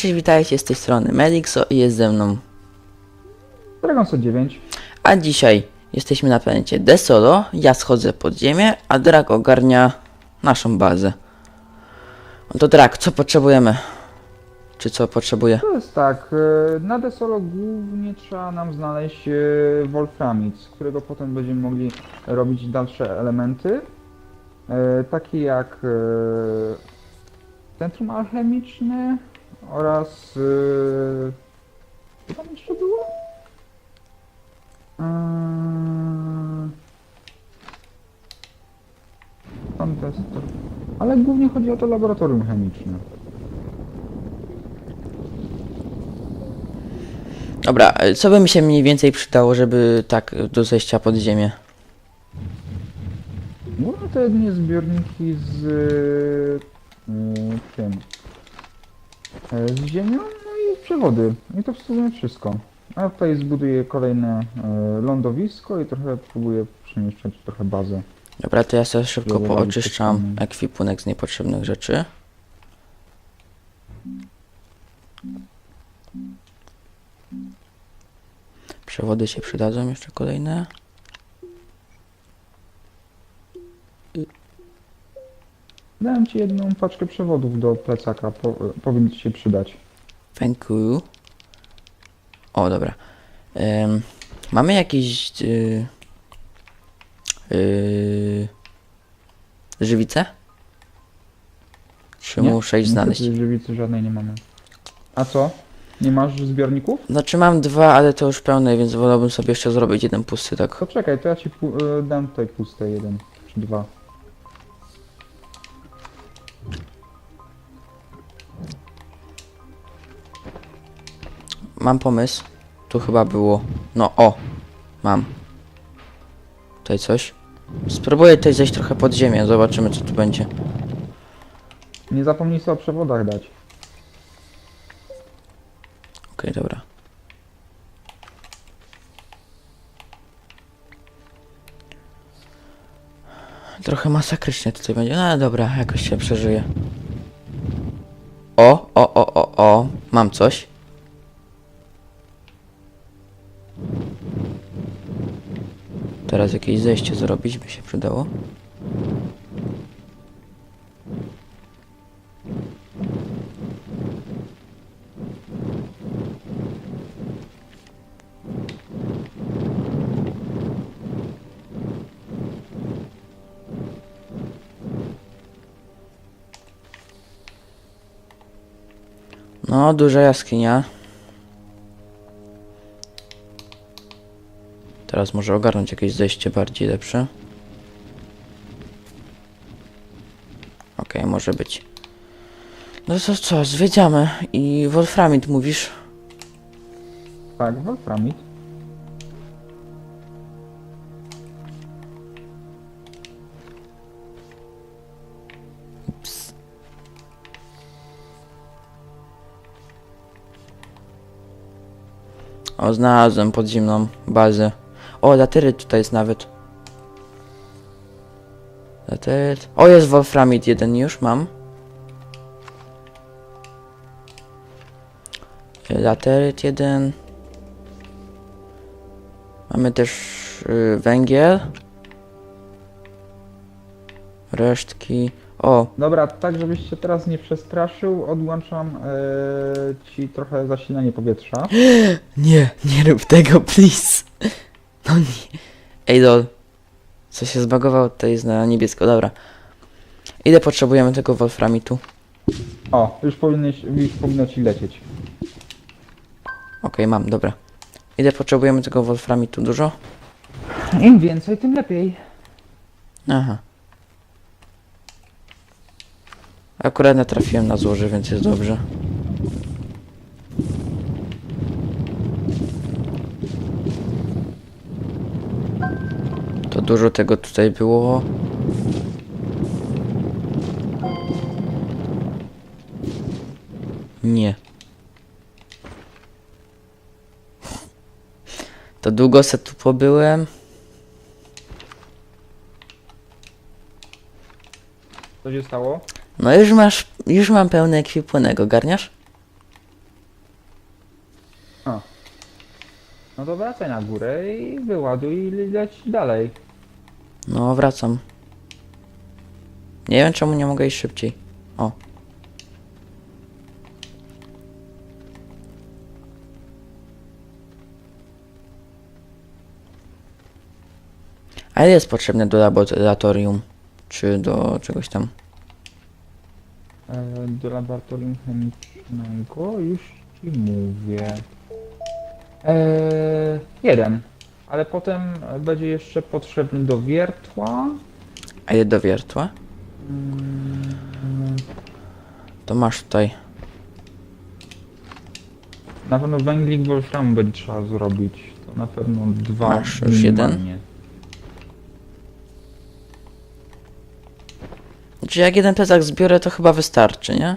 cześć, witajcie z tej strony Melixo i jest ze mną. Dragon 109. A dzisiaj jesteśmy na planecie Desolo, ja schodzę pod ziemię, a Drak ogarnia naszą bazę. No to Drak, co potrzebujemy? Czy co potrzebuje? To jest tak, e, na Desolo głównie trzeba nam znaleźć e, Wolframit, z którego potem będziemy mogli robić dalsze elementy. e, Takie jak e, centrum alchemiczne oraz... Co tam jeszcze było? Kontestor. Ale głównie chodzi o to laboratorium chemiczne. Dobra, e, co by mi się mniej więcej przydało, żeby tak e, do zejścia pod ziemię? Głównie to jedynie zbiorniki z yy, tym z ziemią, no i przewody. I to w sumie wszystko. A tutaj zbuduję kolejne e, lądowisko i trochę próbuję przemieszczać trochę bazę. Dobra, to ja sobie szybko pooczyszczam ekwipunek z niepotrzebnych rzeczy. Przewody się przydadzą jeszcze kolejne. Dałem ci jedną paczkę przewodów do plecaka, po, powinny ci się przydać. Thank you. O, dobra. Mamy jakieś yy, yy, żywice? Czy Nie? muszę iść znaleźć? Niestety Żywicy żadnej nie mamy. A co? Nie masz zbiorników? Znaczy mam dwa, ale to już pełne, więc wolałbym sobie jeszcze zrobić jeden pusty, tak. To czekaj, to ja ci e, dam tutaj puste jeden czy dwa. Mam pomysł. Tu chyba było. No o! Mam. Tutaj coś. Spróbuję tutaj zejść trochę pod ziemię, zobaczymy co tu będzie. Nie zapomnij sobie o przewodach dać. Okej, dobra. Trochę masakrycznie tutaj będzie. No ale dobra, jakoś się przeżyje. O, o, o, o, o. Mam coś. Teraz jakieś zejście zrobić by się przydało. No, duża jaskinia. Teraz może ogarnąć jakieś zejście bardziej lepsze. Okej, może być. No to co, zwiedziamy. I Wolframit mówisz? Tak, Wolframit. Ups. O, znalazłem podziemną bazę. O, lateryt tutaj jest nawet. Lateryt. O, jest Wolframit jeden już, mam. Lateryt jeden. Mamy też y, węgiel. Resztki. O, Dobra, tak żebyś się teraz nie przestraszył, odłączam e, ci trochę zasilanie powietrza. Nie, nie rób tego, please. No nie. Ej, lol. Co się zbagowało, to jest na niebiesko, dobra. Ile potrzebujemy tego Wolframitu? O, już, powinieneś, już powinno ci lecieć. Okej, mam, dobra. Ile potrzebujemy tego Wolframitu? Dużo? Im więcej, tym lepiej. Aha. Akurat natrafiłem na złoże, więc jest dobrze. Dużo tego tutaj było. Nie. To długo se tu pobyłem. Co się stało? No już masz, już mam pełny ekwipunek, ogarniasz? No to wracaj na górę i wyładuj i leć dalej. No, wracam. Nie wiem, czemu nie mogę iść szybciej. O. A ile jest potrzebne do laboratorium? Czy do czegoś tam? E, Do laboratorium chemicznego już ci mówię. E, jeden. Ale potem będzie jeszcze potrzebny do wiertła. A ile do wiertła? Mm, To masz tutaj. Na pewno węglik wolframu będzie trzeba zrobić. To na pewno dwa. Masz już jeden? minimalnie. Czy jak jeden plecak zbiorę, to chyba wystarczy, nie?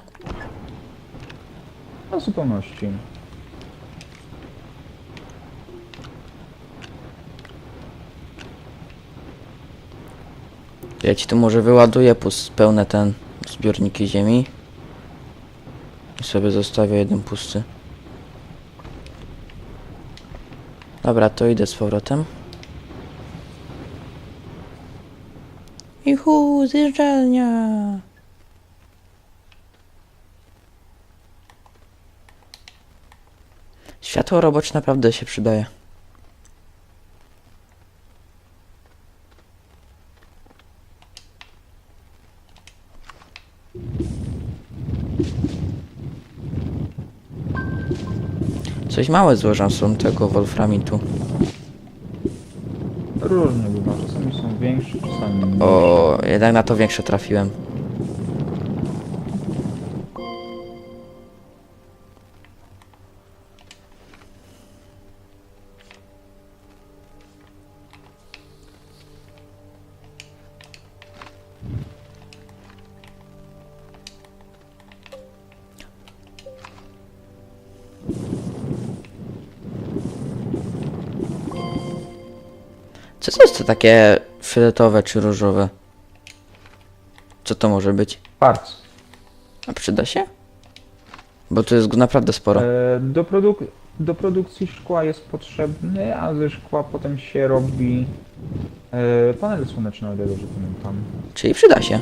W zupełności. Ja ci tu może wyładuję pełne ten zbiorniki ziemi. I sobie zostawię jeden pusty. Dobra, to idę z powrotem. Ihu, zjeżdżalnia! Światło robocze naprawdę się przydaje. Coś małe złożą są tego wolframitu. Różnie bywa. Czasami są większe, czasami mniejsze. O, jednak na to większe trafiłem. Co to jest to takie fioletowe czy różowe? Co to może być? Parc. A przyda się? Bo tu jest go naprawdę sporo. E, do, produk- do produkcji szkła jest potrzebny, a ze szkła potem się robi e, panele słoneczne, o ile dobrze pamiętam. Czyli przyda się.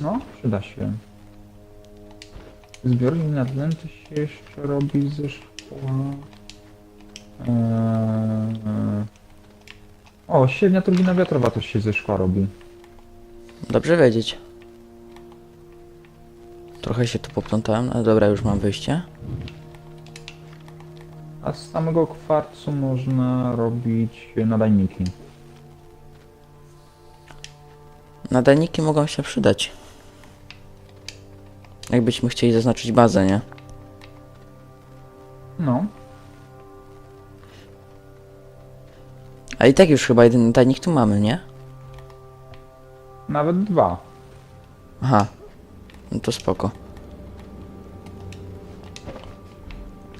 No, przyda się. Zbiornik nadlęty się jeszcze robi ze szkła. Eee... O, średnia turbina wiatrowa też się ze szkła robi. Dobrze wiedzieć. Trochę się tu poplątałem, ale dobra, już mam wyjście. A z samego kwarcu można robić nadajniki. Nadajniki mogą się przydać. Jakbyśmy chcieli zaznaczyć bazę, nie? No, A i tak już chyba jeden nadajnik tu mamy, nie? nawet dwa. Aha. No to spoko.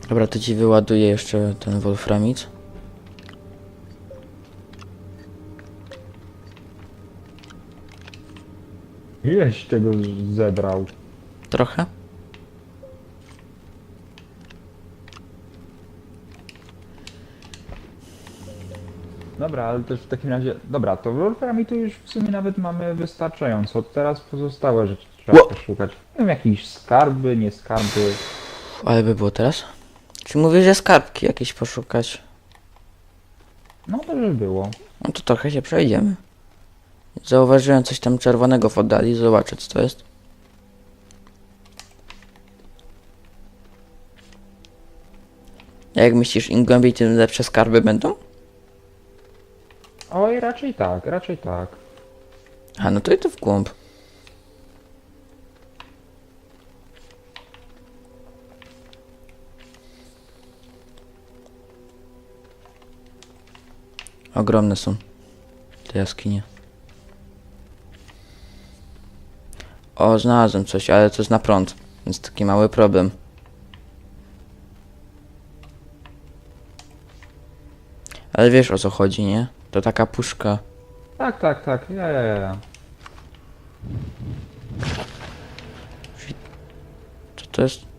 Dobra, to ci wyładuję jeszcze ten wolframit. Ileś tego zebrał? Trochę. Dobra, ale też w takim razie... Dobra, to wolframi tu już w sumie nawet mamy wystarczająco. Teraz pozostałe rzeczy trzeba Ło! poszukać. Nie wiem, jakieś skarby, nie skarby. Ale by było teraz? Czy mówisz, że skarbki jakieś poszukać? No to by było. No to trochę się przejdziemy. Zauważyłem coś tam czerwonego w oddali, zobaczę co to jest. Jak myślisz, im głębiej, tym lepsze skarby będą? Oj, raczej tak, raczej tak. A no to i to w głąb. Ogromne są te jaskinie. O, znalazłem coś, ale to jest na prąd, więc taki mały problem. Ale wiesz o co chodzi, nie? To taka puszka. Tak, tak, tak, ja, ja, ja. Co to jest?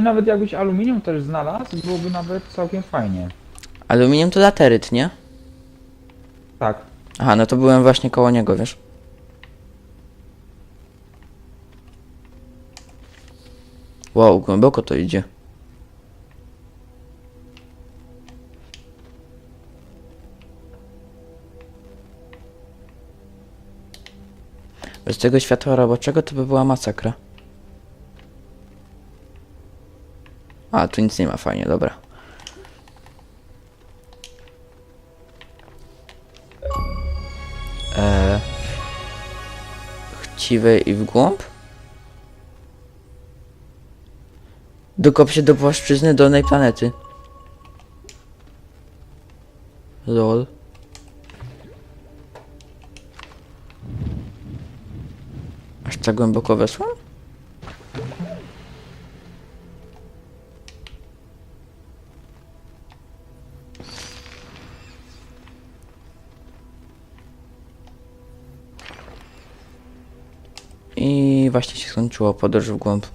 Sumie nawet jakbyś aluminium też znalazł, byłoby nawet całkiem fajnie. Aluminium to lateryt, nie? Tak. Aha, no to byłem właśnie koło niego, wiesz? Wow, głęboko to idzie. Bez tego światła roboczego to by była masakra. A, tu nic nie ma, fajnie, dobra. Eee, chciwy i w głąb? Dokop się do płaszczyzny dolnej planety. Lol. Aż tak głęboko weszłam? Się skończyło podróż w głąb.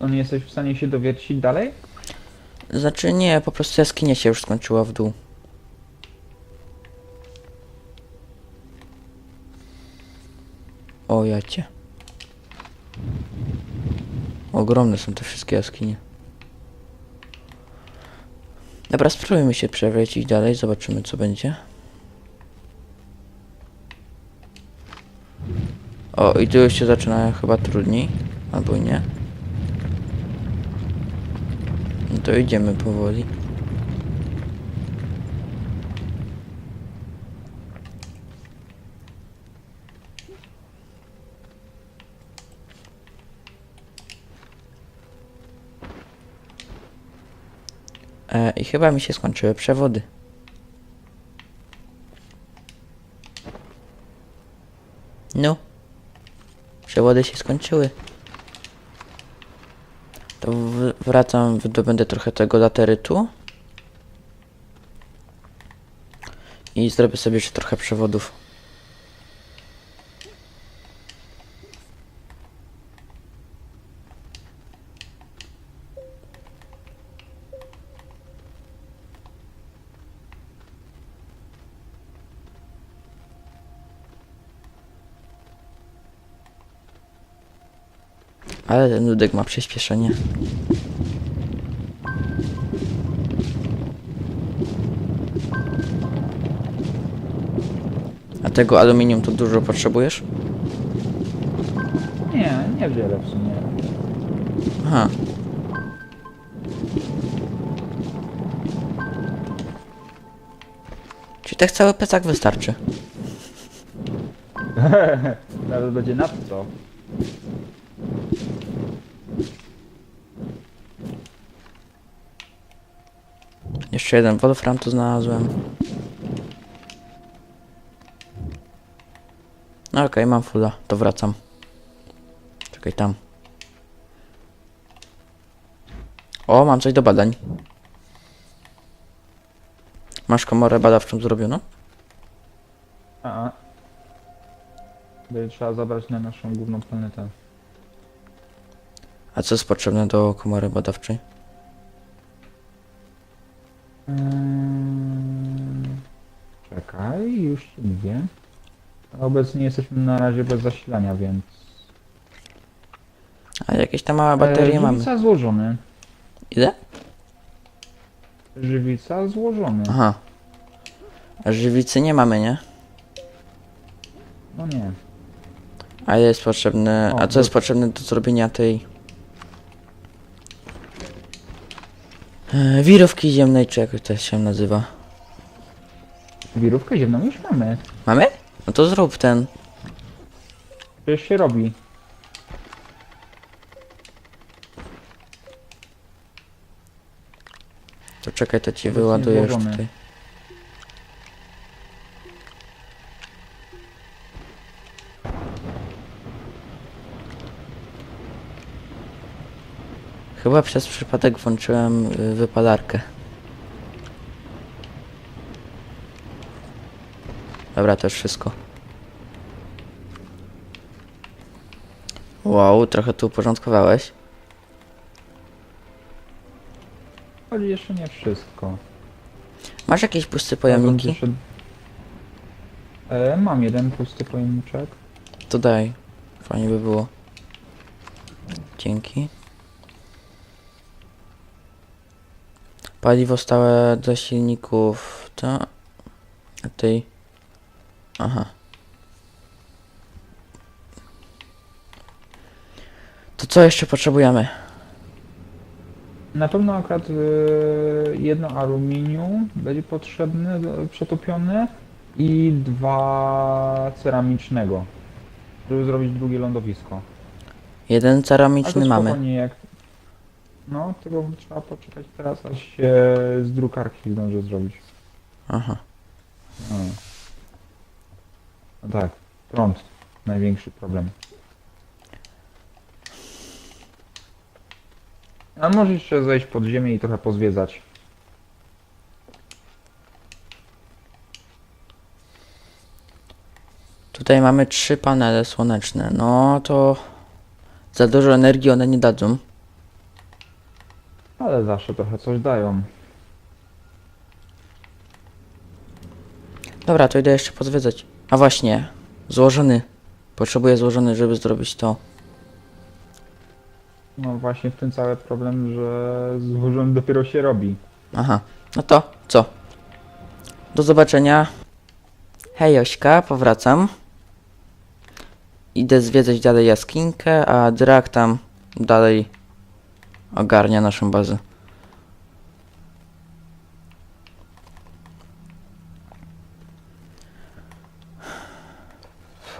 No nie jesteś w stanie się dowiercić dalej? Znaczy nie, po prostu jaskinia się już skończyła w dół. O jacie. Ogromne są te wszystkie jaskinie. Dobra, spróbujmy się przewrócić dalej, zobaczymy co będzie. O, i tu już się zaczyna chyba trudniej, albo nie. No to idziemy powoli. E, I chyba mi się skończyły przewody. No. Przewody się skończyły. To wracam, wydobędę trochę tego laterytu. I zrobię sobie jeszcze trochę przewodów. Ale ten ludek ma przyspieszenie. A tego aluminium to dużo potrzebujesz? Nie, niewiele w sumie. Aha. Czyli tak cały plecak wystarczy. Nawet będzie nadto. Jeszcze jeden wolfram tu znalazłem. No okej, mam fulla, to wracam. Czekaj tam. O, mam coś do badań. Masz komorę badawczą zrobioną? A, a. Będzie trzeba zabrać na naszą główną planetę. A co jest potrzebne do komory badawczej? Mm, Czekaj, już ci mówię. Obecnie jesteśmy na razie bez zasilania, więc... A jakieś tam małe baterie e, mamy. Żywica złożony. Ile? Żywica złożony. Aha. A żywicy nie mamy, nie? No nie. A jest potrzebne. O, A co jest potrzebne do zrobienia tej. E, wirówki ziemnej, czy jak to się nazywa? Wirówkę ziemną już mamy. Mamy? No to zrób ten. Przecież się robi. To czekaj, to ci złożony. tutaj. Chyba przez przypadek włączyłem y, wypalarkę. Dobra, to już wszystko. Wow, trochę tu uporządkowałeś. Ale jeszcze nie wszystko. Masz jakieś puste pojemniki? E, mam jeden pusty pojemniczek. To daj. Fajnie by było. Dzięki. Paliwo stałe do silników. To. Tej. Aha. To co jeszcze potrzebujemy? Na pewno akurat e, jedno aluminium będzie potrzebne, przetopione i dwa ceramicznego, żeby zrobić drugie lądowisko. Jeden ceramiczny mamy. spokojnie jak... No, tylko trzeba poczekać teraz, aż się z drukarki zdąży zrobić. Aha. No. no tak, prąd. Największy problem. A może jeszcze zejść pod ziemię i trochę pozwiedzać. Tutaj mamy trzy panele słoneczne. No to za dużo energii one nie dadzą. Ale zawsze trochę coś dają. Dobra, to idę jeszcze pozwiedzać. A właśnie, złożony. Potrzebuję złożony, żeby zrobić to. No właśnie w tym cały problem, że złożony dopiero się robi. Aha, no to co? Do zobaczenia. Hej Ośka, powracam. Idę zwiedzać dalej jaskinkę, a Drak tam dalej ogarnia naszą bazę.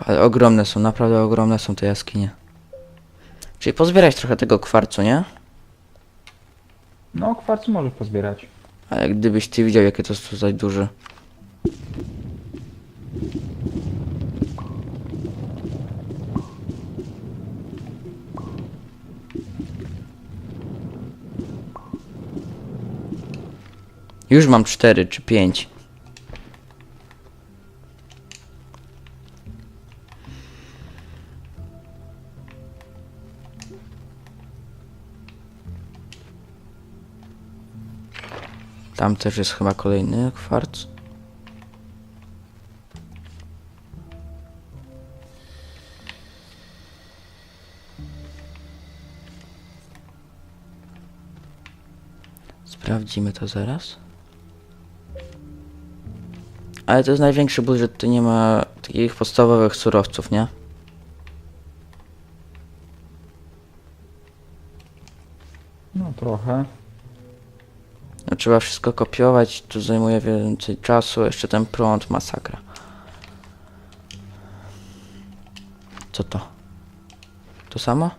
Ale ogromne są, naprawdę ogromne są te jaskinie. Czyli pozbierać trochę tego kwarcu, nie? No, kwarc może pozbierać. Ale gdybyś ty widział, jakie to jest tutaj duże. Już mam cztery czy pięć. Tam też jest chyba kolejny kwarc. Sprawdzimy to zaraz. Ale to jest największy budżet, tu nie ma takich podstawowych surowców, nie? No trochę. Trzeba wszystko kopiować, tu zajmuje więcej czasu, jeszcze ten prąd, masakra. Co to? To samo?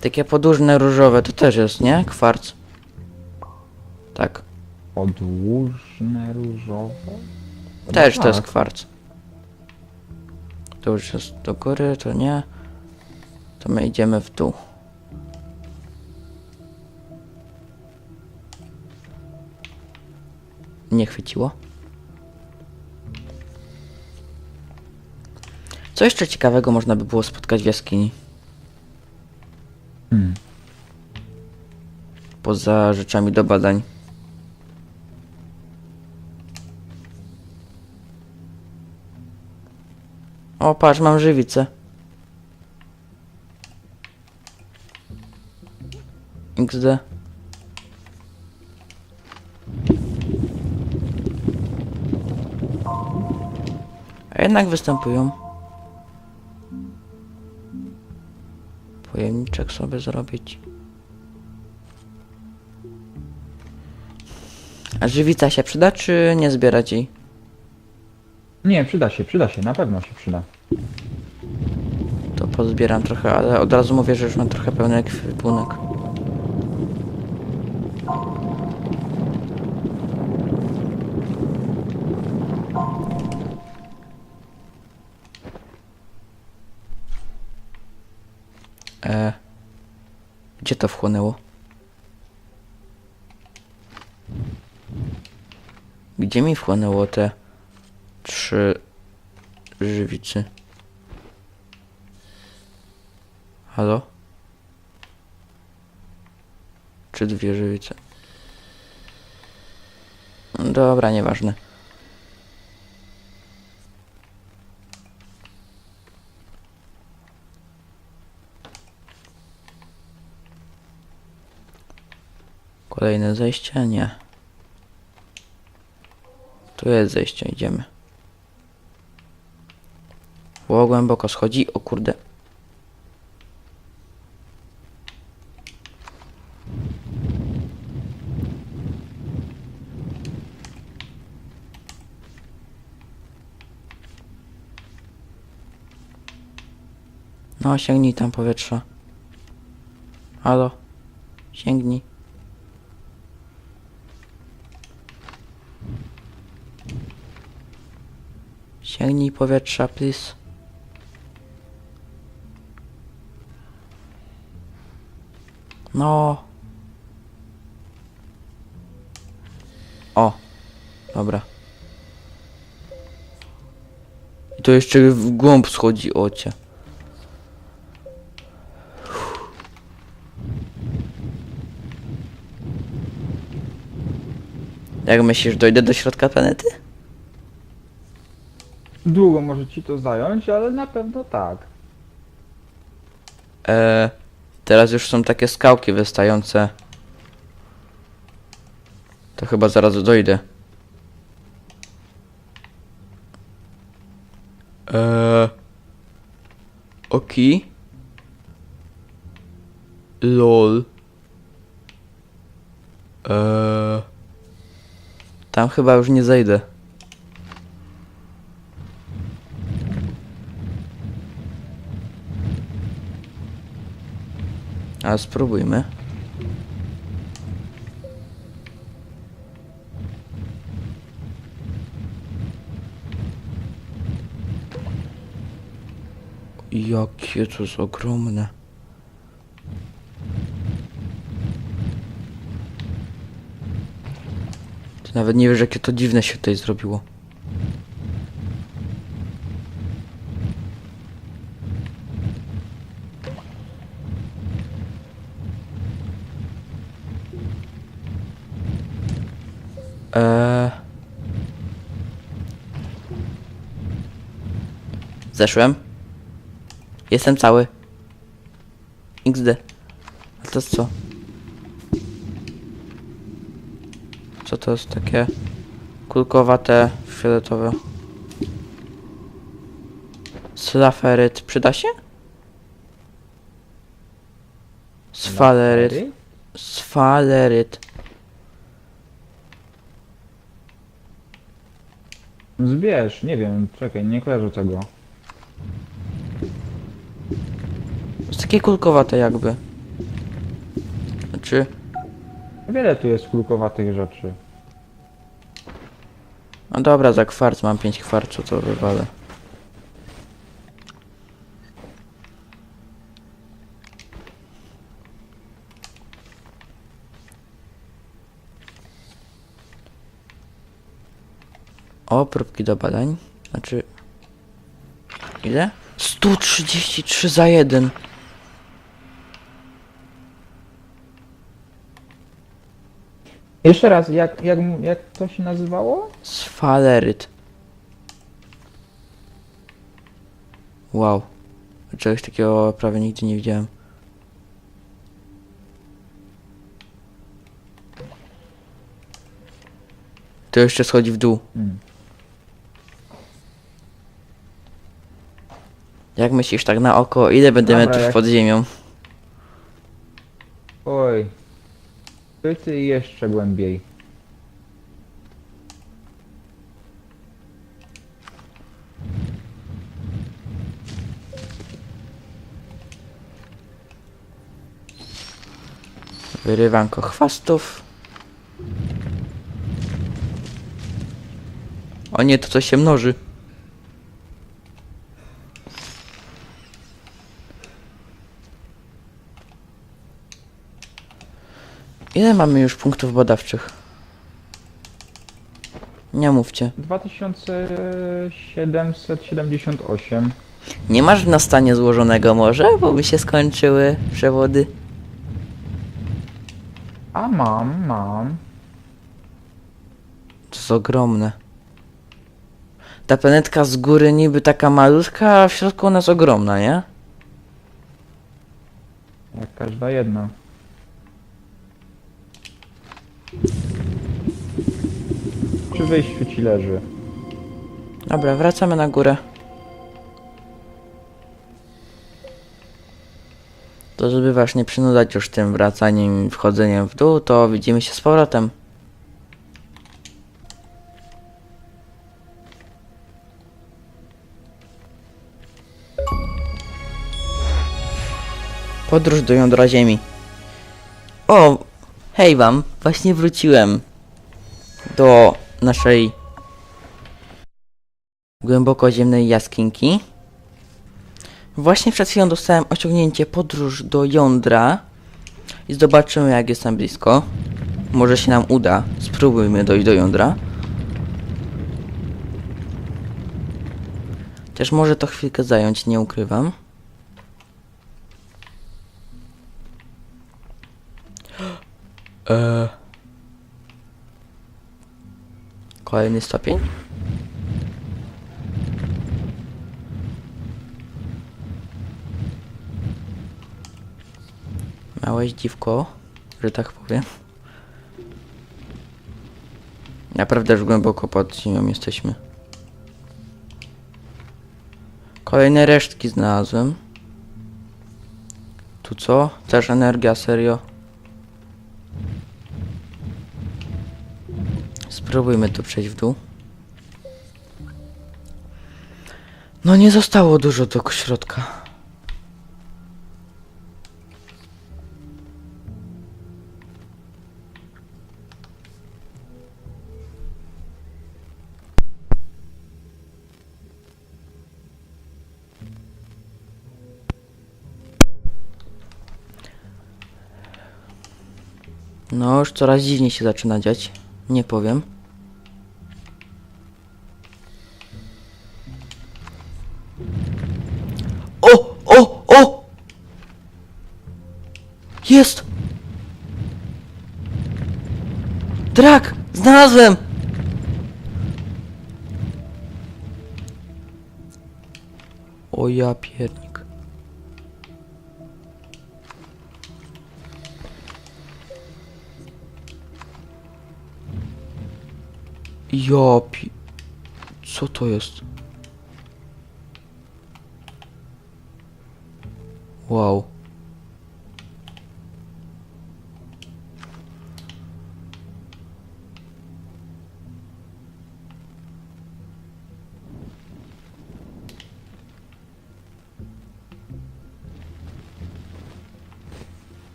Takie podłużne różowe to też jest, nie? Kwarc. Tak, Podłużne różowe. też No to jest tak. kwarc. To już jest do góry, to nie. To my idziemy w dół. Nie chwyciło. Co jeszcze ciekawego można by było spotkać w jaskini? Hmm. Poza rzeczami do badań. O, patrz, mam żywicę. XD. Jednak występują. Pojemniczek sobie zrobić. A żywica się przyda, czy nie zbierać jej? Nie, przyda się, przyda się, na pewno się przyda. To pozbieram trochę, ale od razu mówię, że już mam trochę pełny ekwipunek. Gdzie to wchłonęło? Gdzie mi wchłonęło te trzy żywicy? Halo? Czy dwie żywice? Dobra, nieważne. Kolejne zejście? Nie. Tu jest zejście, idziemy. Było głęboko schodzi, o kurde. No, sięgnij tam powietrza. Halo? Sięgnij. Sięgnij powietrza, please. No. O. Dobra. I to jeszcze w głąb schodzi, ocie. Jak myślisz, dojdę do środka planety? Długo może ci to zająć, ale na pewno tak. Eee, teraz już są takie skałki wystające. To chyba zaraz dojdę. Eee, Oki. Lol. Eee, tam chyba już nie zejdę. Spróbujmy. Jakie to jest ogromne. Nawet nie wiesz, jakie to dziwne się tutaj zrobiło. Eee... Zeszłem. Jestem cały. XD. A to co? Co to jest takie kulkowate, fioletowe? Slaferyt. Przyda się? Sfaleryt. Sfaleryt. Zbierz, nie wiem, czekaj, nie kojarzę tego. Jest takie kulkowate jakby. Znaczy... Wiele tu jest kulkowatych rzeczy. No dobra, za kwarc mam 5 kwarcu, to wywalę. O, próbki do badań. Znaczy... Ile? 133 za jeden. Jeszcze raz, jak, jak, jak to się nazywało? Sfaleryt. Wow. Czegoś takiego prawie nigdy nie widziałem. To jeszcze schodzi w dół. Jak myślisz tak na oko, ile będę Dobra, metrów jak- pod ziemią? Oj. Ty, ty jeszcze głębiej. Wyrywanko chwastów. O nie, to coś się mnoży. Ile mamy już punktów badawczych? Nie mówcie. 2778. Nie masz na stanie złożonego może, bo by się skończyły przewody. A mam, mam. To jest ogromne. Ta planetka z góry niby taka malutka, a w środku ona jest ogromna, nie? Jak każda jedna. Przy wejściu ci leży. Dobra, wracamy na górę. To żeby was nie przynudzać już tym wracaniem i wchodzeniem w dół, to widzimy się z powrotem. Podróż do jądra Ziemi. O, hej wam, właśnie wróciłem do naszej głębokoziemnej jaskinki. Właśnie przed chwilą dostałem osiągnięcie podróż do jądra i zobaczymy jak jest tam blisko. Może się nam uda. Spróbujmy dojść do jądra. Też może to chwilkę zająć, nie ukrywam. Eee. Kolejny stopień. Małe dziwko, że tak powiem. Naprawdę już głęboko pod ziemią jesteśmy. Kolejne resztki znalazłem. Tu co? Też energia, serio. Spróbujmy tu przejść w dół. No nie zostało dużo do środka. No, już coraz dziwniej się zaczyna dziać. Nie powiem. Drak! Znalazłem! O ja piernik. Ja pi... Co to jest? Wow.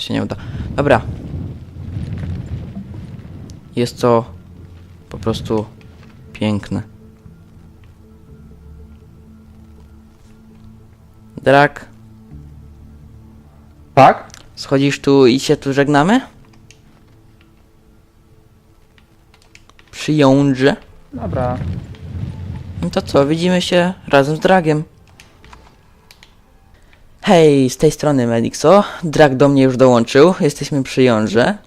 To się nie uda. Dobra. Jest to po prostu piękne. Drak, Tak? schodzisz tu i się tu żegnamy? Przy jądrze? Dobra. No to co, widzimy się razem z Dragiem. Hej, z tej strony Medixo. Drag do mnie już dołączył. Jesteśmy przy jądrze.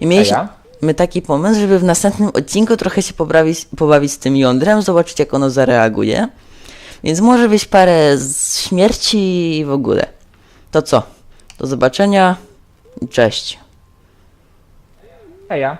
I mieliśmy ja? taki pomysł, żeby w następnym odcinku trochę się poprawić, pobawić z tym jądrem, zobaczyć jak ono zareaguje. Więc może być parę z śmierci i w ogóle. To co? Do zobaczenia. Cześć. A ja?